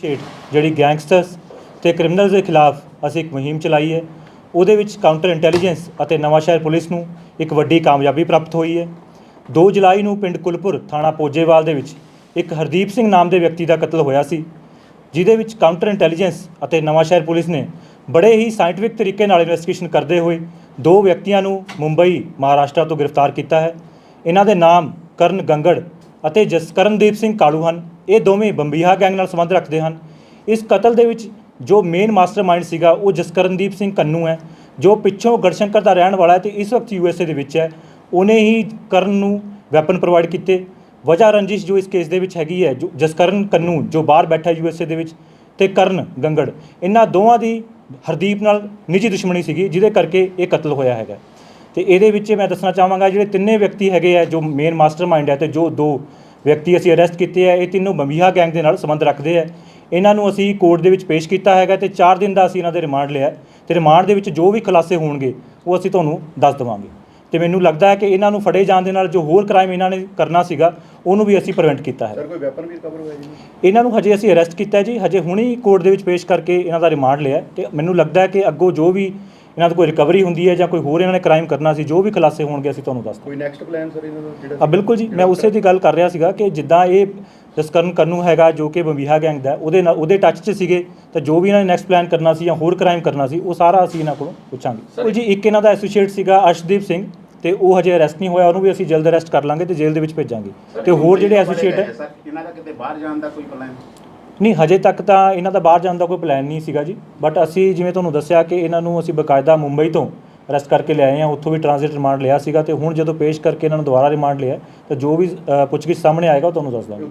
State ਜਿਹੜੀ gangsters ਤੇ criminals ਦੇ ਖਿਲਾਫ ਅਸੀਂ ਇੱਕ ਮੁਹਿੰਮ ਚਲਾਈ ਹੈ। ਉਹਦੇ ਵਿੱਚ ਕਾਊਂਟਰ ਇੰਟੈਲੀਜੈਂਸ ਅਤੇ ਨਵਾਂਸ਼ਹਿਰ ਪੁਲਿਸ ਨੂੰ ਇੱਕ ਵੱਡੀ ਕਾਮਯਾਬੀ ਪ੍ਰਾਪਤ ਹੋਈ ਹੈ। 2 ਜੁਲਾਈ ਨੂੰ ਪਿੰਡ ਕੁਲਪੁਰ ਥਾਣਾ ਪੋਜੇਵਾਲ ਦੇ ਵਿੱਚ ਇੱਕ ਹਰਦੀਪ ਸਿੰਘ ਨਾਮ ਦੇ ਵਿਅਕਤੀ ਦਾ ਕਤਲ ਹੋਇਆ ਸੀ, ਜਿਹਦੇ ਵਿੱਚ ਕਾਊਂਟਰ ਇੰਟੈਲੀਜੈਂਸ ਅਤੇ ਨਵਾਂਸ਼ਹਿਰ ਪੁਲਿਸ ਨੇ ਬੜੇ ਹੀ ਸਾਇੰਟਿਫਿਕ ਤਰੀਕੇ ਨਾਲ ਇਨਵੈਸਟੀਗੇਸ਼ਨ ਕਰਦੇ ਹੋਏ ਦੋ ਵਿਅਕਤੀਆਂ ਨੂੰ ਮੁੰਬਈ, ਮਹਾਰਾਸ਼ਟਰ ਤੋਂ ਗ੍ਰਿਫਤਾਰ ਕੀਤਾ ਹੈ। ਇਹਨਾਂ ਦੇ ਨਾਮ ਕਰਨ ਗੰਗੜ ਅਤੇ ਜਸਕਰਨਦੀਪ ਸਿੰਘ ਕਾਲੂ ਹਨ। ਇਹ ਦੋਵੇਂ ਬੰਬੀਹਾ ਗੈਂਗ ਨਾਲ ਸੰਬੰਧ ਰੱਖਦੇ ਹਨ। ਇਸ ਕਤਲ ਦੇ ਵਿੱਚ ਜੋ ਮੇਨ ਮਾਸਟਰਮਾਈਂਡ ਸੀਗਾ, ਉਹ ਜਸਕਰਨਦੀਪ ਸਿੰਘ ਕੰਨੂ ਹੈ, ਜੋ ਪਿੱਛੋਂ ਗੜਸ਼ੰਕਰ ਦਾ ਰਹਿਣ ਵਾਲਾ ਹੈ ਤੇ ਇਸ ਵਕਤ ਯੂਐਸਏ ਦੇ ਵਿੱਚ ਹੈ। ਉਹਨੇ ਹੀ ਕਰਨ ਨੂੰ ਵੈਪਨ ਪ੍ਰੋਵਾਈਡ ਕੀਤੇ। ਵਜ੍ਹਾ ਰੰਜਿਸ਼ ਜੋ ਇਸ ਕੇਸ ਦੇ ਵਿੱਚ ਹੈਗੀ ਹੈ, ਜੋ ਜਸਕਰਨ ਕੰਨੂ, ਜੋ ਬਾਹਰ ਬੈਠਾ ਯੂਐਸਏ ਦੇ ਵਿੱਚ, ਤੇ ਕਰਨ ਗੰਗੜ। ਇਹਨਾਂ ਦੋਵਾਂ ਦੀ ਹਰਦੀਪ ਨਾਲ ਨਿੱਜੀ ਦੁਸ਼ਮਣੀ ਸੀਗੀ, ਜਿਹਦੇ ਕਰਕੇ ਇਹ ਕਤਲ ਹੋਇਆ ਹੈਗਾ। ਤੇ ਇਹਦੇ ਵਿੱਚ ਮੈਂ ਦੱਸਣਾ ਚਾਹਾਂਗਾ, ਜਿਹੜੇ ਤਿੰਨੇ ਵਿਅਕਤੀ ਹੈਗੇ ਆ, ਜੋ ਮੇਨ ਮਾਸਟਰਮਾਈਂਡ ਹੈ ਤੇ ਜੋ ਦੋ ਵਿਅਕਤੀ ਅਸੀਂ ਅਰੈਸਟ ਕੀਤੇ ਆ ਇਹ ਤਿੰਨੋਂ ਬੰਬੀਹਾ ਗੈਂਗ ਦੇ ਨਾਲ ਸੰਬੰਧ ਰੱਖਦੇ ਆ। ਇਹਨਾਂ ਨੂੰ ਅਸੀਂ ਕੋਰਟ ਦੇ ਵਿੱਚ ਪੇਸ਼ ਕੀਤਾ ਹੈਗਾ ਤੇ 4 ਦਿਨ ਦਾ ਅਸੀਂ ਇਹਨਾਂ ਦੇ ਰਿਮਾਂਡ ਲਿਆ। ਤੇ ਰਿਮਾਂਡ ਦੇ ਵਿੱਚ ਜੋ ਵੀ ਖੁਲਾਸੇ ਹੋਣਗੇ ਉਹ ਅਸੀਂ ਤੁਹਾਨੂੰ ਦੱਸ ਦੇਵਾਂਗੇ। ਤੇ ਮੈਨੂੰ ਲੱਗਦਾ ਹੈ ਕਿ ਇਹਨਾਂ ਨੂੰ ਫੜੇ ਜਾਣ ਦੇ ਨਾਲ ਜੋ ਹੋਰ ਕ੍ਰਾਈਮ ਇਹਨਾਂ ਨੇ ਕਰਨਾ ਸੀਗਾ ਉਹਨੂੰ ਵੀ ਅਸੀਂ ਪ੍ਰੀਵੈਂਟ ਕੀਤਾ ਹੈ। ਸਰ ਕੋਈ ਵੈਪਨ ਵੀ ਰਿਕਵਰ ਹੋਇਆ ਜੀ? ਇਹਨਾਂ ਨੂੰ ਹਜੇ ਅਸੀਂ ਅਰੈਸਟ ਕੀਤਾ ਜੀ। ਹਜੇ ਹੁਣੀ ਕੋਰਟ ਦੇ ਵਿੱਚ ਪੇਸ਼ ਕਰਕੇ ਇਹਨਾਂ ਦਾ ਰਿਮਾਂਡ ਲਿਆ ਤੇ ਮੈਨੂੰ ਲੱਗਦਾ ਹੈ ਕਿ ਅੱਗੋਂ ਜੋ ਵੀ ਇਹਨਾਂ ਤੋਂ ਕੋਈ ਰਿਕਵਰੀ ਹੁੰਦੀ ਹੈ ਜਾਂ ਕੋਈ ਹੋਰ ਇਹਨਾਂ ਨੇ ਕ੍ਰਾਈਮ ਕਰਨਾ ਸੀ ਜੋ ਵੀ ਖੁਲਾਸੇ ਹੋਣਗੇ ਅਸੀਂ ਤੁਹਾਨੂੰ ਦੱਸ ਕੋਈ ਨੈਕਸਟ ਪਲਾਨ ਸਰ ਇਹਨਾਂ ਦਾ ਜਿਹੜਾ ਆ ਬਿਲਕੁਲ ਜੀ ਮੈਂ ਉਸੇ ਦੀ ਗੱਲ ਕਰ ਰਿਹਾ ਸੀਗਾ ਕਿ ਜਿੱਦਾਂ ਇਹ ਜਸਕਰਨ ਕੰਨੂ ਹੈਗਾ ਜੋ ਕਿ ਬੰਬੀਹਾ ਗੈਂਗ ਦਾ ਉਹਦੇ ਨਾਲ ਉਹਦੇ ਟੱਚ 'ਚ ਸੀਗੇ ਤਾਂ ਜੋ ਵੀ ਇਹਨਾਂ ਨੇ ਨੈਕਸਟ ਪਲਾਨ ਕਰਨਾ ਸੀ ਜਾਂ ਹੋਰ ਕ੍ਰਾਈਮ ਕਰਨਾ ਸੀ ਉਹ ਸਾਰਾ ਅਸੀਂ ਇਹਨਾਂ ਕੋਲੋਂ ਪੁੱਛਾਂਗੇ। ਉਹ ਜੀ ਇੱਕ ਇਹਨਾਂ ਦਾ ਐਸੋਸੀਏਟ ਸੀਗਾ ਅਰਸ਼ਦੀਪ ਸਿੰਘ ਤੇ ਉਹ ਹਜੇ ਅਰੈਸਟ ਨਹੀਂ ਹੋਇਆ ਉਹਨੂੰ ਵੀ ਅਸੀਂ ਜਲਦ ਅਰੈਸਟ ਕਰ ਲਾਂਗੇ ਤੇ ਜੇਲ੍ਹ ਦੇ ਵਿੱਚ ਭੇਜਾਂਗੇ। ਤੇ ਹੋਰ ਜਿਹੜੇ ਐਸੋਸੀਏਟ ਹੈ ਸਰ ਇਹਨਾਂ ਦਾ ਕਿਤੇ ਬਾਹਰ ਜਾਣ ਦਾ ਕੋਈ ਪਲਾਨ ਨਹੀਂ, ਹਜੇ ਤੱਕ ਤਾਂ ਇਹਨਾਂ ਦਾ ਬਾਹਰ ਜਾਣ ਦਾ ਕੋਈ ਪਲਾਨ ਨਹੀਂ ਸੀਗਾ ਜੀ। ਬਟ ਅਸੀਂ ਜਿਵੇਂ ਤੁਹਾਨੂੰ ਦੱਸਿਆ ਕਿ ਇਹਨਾਂ ਨੂੰ ਅਸੀਂ ਬਕਾਇਦਾ ਮੁੰਬਈ ਤੋਂ ਅਰੈਸਟ ਕਰਕੇ ਲਿਆਏ ਹਾਂ, ਉੱਥੋਂ ਵੀ ਟ੍ਰਾਂਜ਼ਿਟ ਰਿਮਾਂਡ ਲਿਆ ਸੀਗਾ ਤੇ ਹੁਣ ਜਦੋਂ ਪੇਸ਼ ਕਰਕੇ ਇਹਨਾਂ ਨੂੰ ਦੁਬਾਰਾ ਰਿਮਾਂਡ ਲਿਆ, ਤਾਂ ਜੋ ਵੀ ਪੁੱਛਗਿੱਛ ਸਾਹਮਣੇ ਆਏਗਾ, ਉਹ ਤੁਹਾਨੂੰ ਦੱਸ ਦਾਂਗੇ।